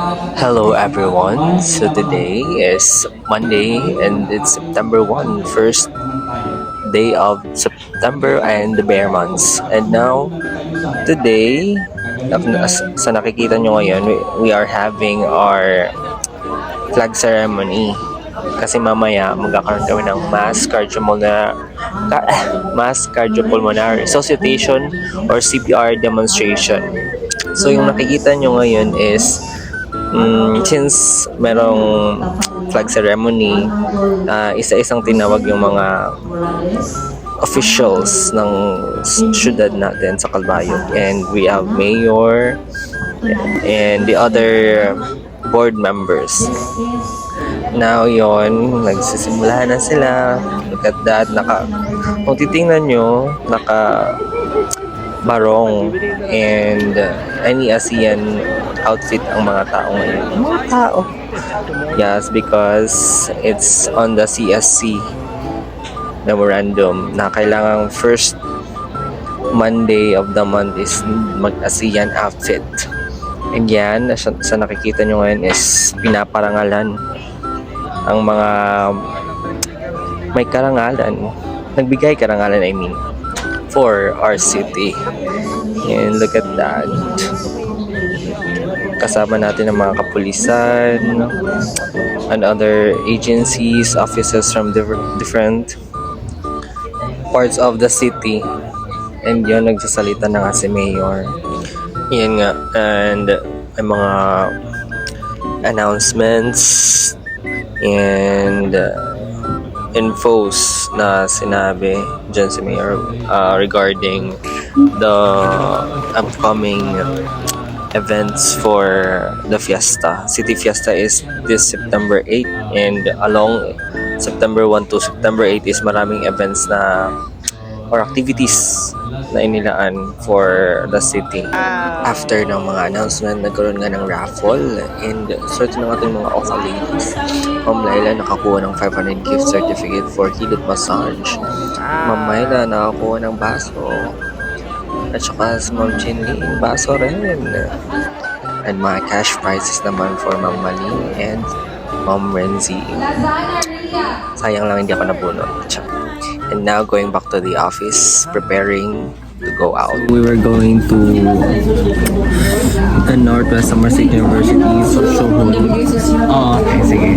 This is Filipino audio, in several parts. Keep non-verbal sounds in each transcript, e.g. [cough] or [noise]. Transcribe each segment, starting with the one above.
Hello everyone. So today is Monday and it's September 1, first day of September and the bear months. And now, today, sa nakikita nyo ngayon, we, we are having our flag ceremony. Kasi mamaya magkakaroon kami ng mass cardiopulmonary ka, [laughs] mass cardiopulmonary resuscitation or CPR demonstration. So yung nakikita nyo ngayon is mm, since merong flag ceremony, ah, isa-isang tinawag yung mga officials ng syudad natin sa Calbayog. And we have mayor and the other board members. Now yon nagsisimula na sila. Look at that. Naka, kung titingnan nyo, naka barong and uh, any ASEAN outfit ang mga tao ngayon. Mga tao. Yes, because it's on the CSC memorandum na kailangang first Monday of the month is mag-ASEAN outfit. And yan, sa, sa nakikita nyo ngayon is pinaparangalan ang mga may karangalan. Nagbigay karangalan, I mean, for our city. And look at that. Kasama natin ang mga kapulisan and other agencies, offices from different parts of the city. And yun, nagsasalita na nga si Mayor. Yan nga. And may mga announcements and uh, infos na sinabi dyan si Mayor uh, regarding the upcoming events for the fiesta. City Fiesta is this September 8 and along September 1 to September 8 is maraming events na or activities na inilaan for the city. After ng mga announcement, nagkaroon nga ng raffle and swerte ng ating mga ladies. Ma'am Laila nakakuha ng 500 gift certificate for Hilot Massage. Ma'am Myla nakakuha ng baso. At saka si Ma'am Chinling, baso rin. And mga cash prizes naman for Ma'am Mali and Ma'am Renzi. Sayang lang hindi ako nabunot. And now going back to the office, preparing to go out. We were going to the Northwest Somerset University Social Hall. Oo, okay, sige.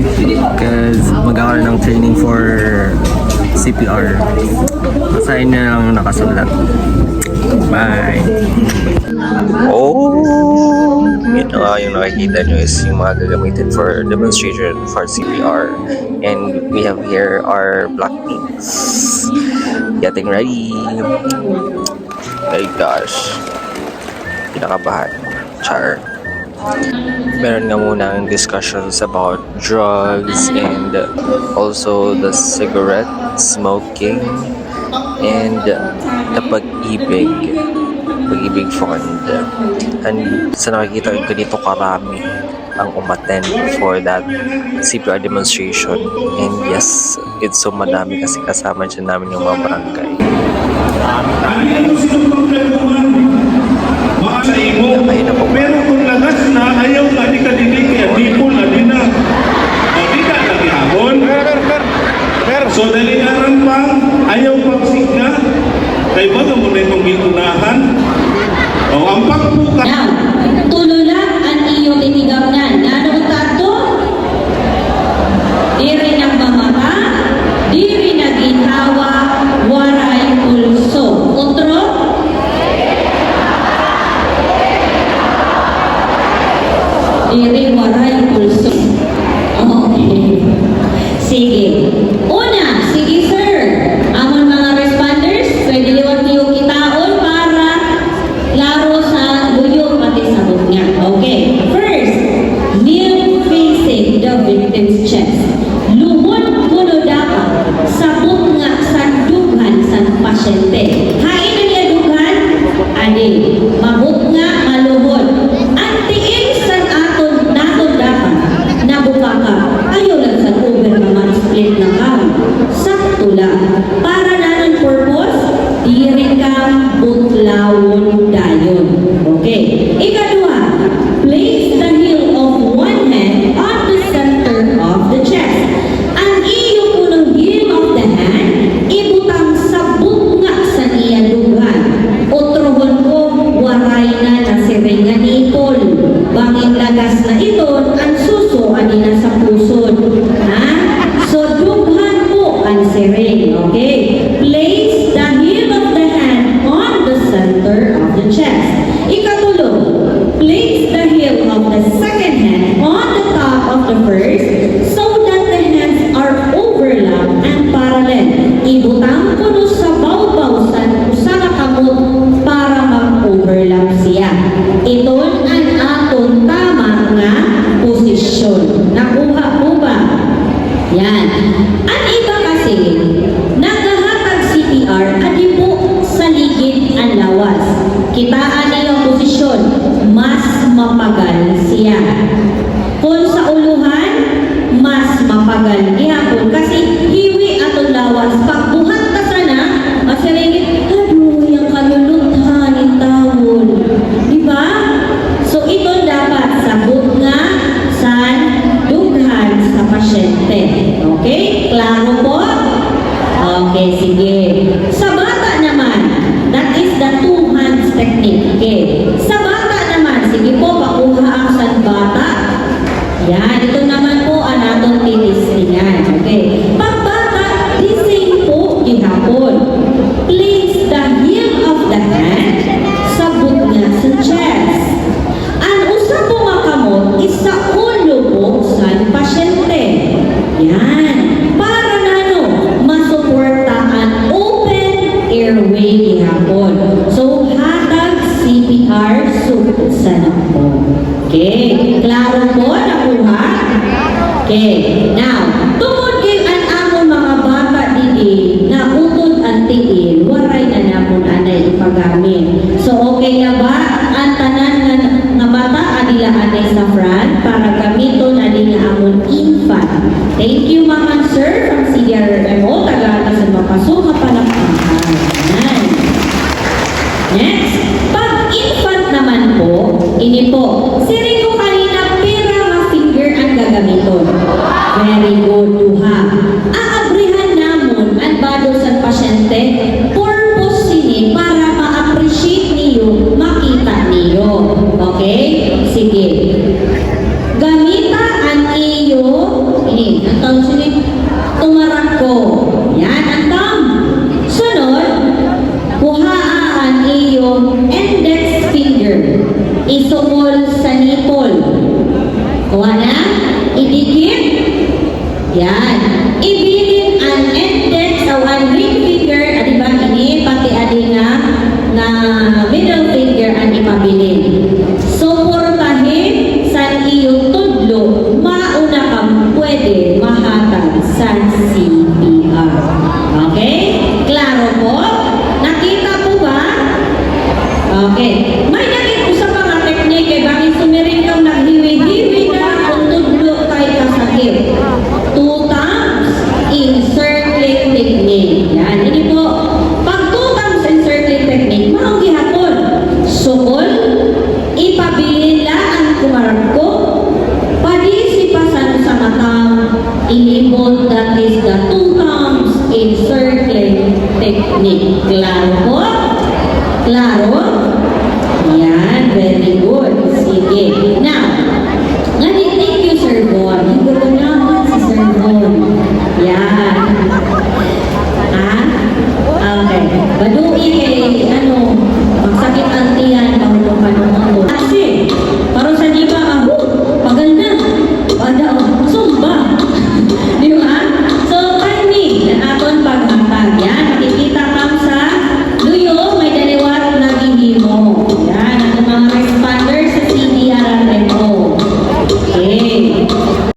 Because magkakaroon ng training for CPR. Basahin na lang nakasulat. Bye! Oh! Na nga yung nakikita nyo is yung mga gagamitin for demonstration for CPR. And we have here our Blackpinks. Getting ready. My gosh. Pinakabahan. Char. Meron nga muna ang discussions about drugs and also the cigarette smoking and the pag-ibig pag-ibig fund and sa nakikita ko ganito karami ang umattend for that CPR demonstration and yes it's so madami kasi kasama dyan namin yung mga barangay Mga sa imo, Ayun na po. pero kung lagas na, ayaw ka di ka dinig, kaya di po na di na. O di ka nagihapon. So dali aram pa, ayaw niya. Kung sa ulo Okay. Klaro po nakuha? Okay. Now, tungod kay an amon mga bata didi na utod ang tiin, waray na namon anay ipagamit. So okay na ba ang tanan nga, nga bata adila anay sa Fran para gamiton anila amon infant. Thank you mga sir from CDRMO taga sa mapasuka pa ng Next, pag infant naman po, ini po, Gamita ang iyo, ini, ang tawag sunod, tumarak ko. Yan, ang tawag. Sunod, kuhaa ang iyo, index finger. Isungol sa nipol. Kuha na, idikit. Yan.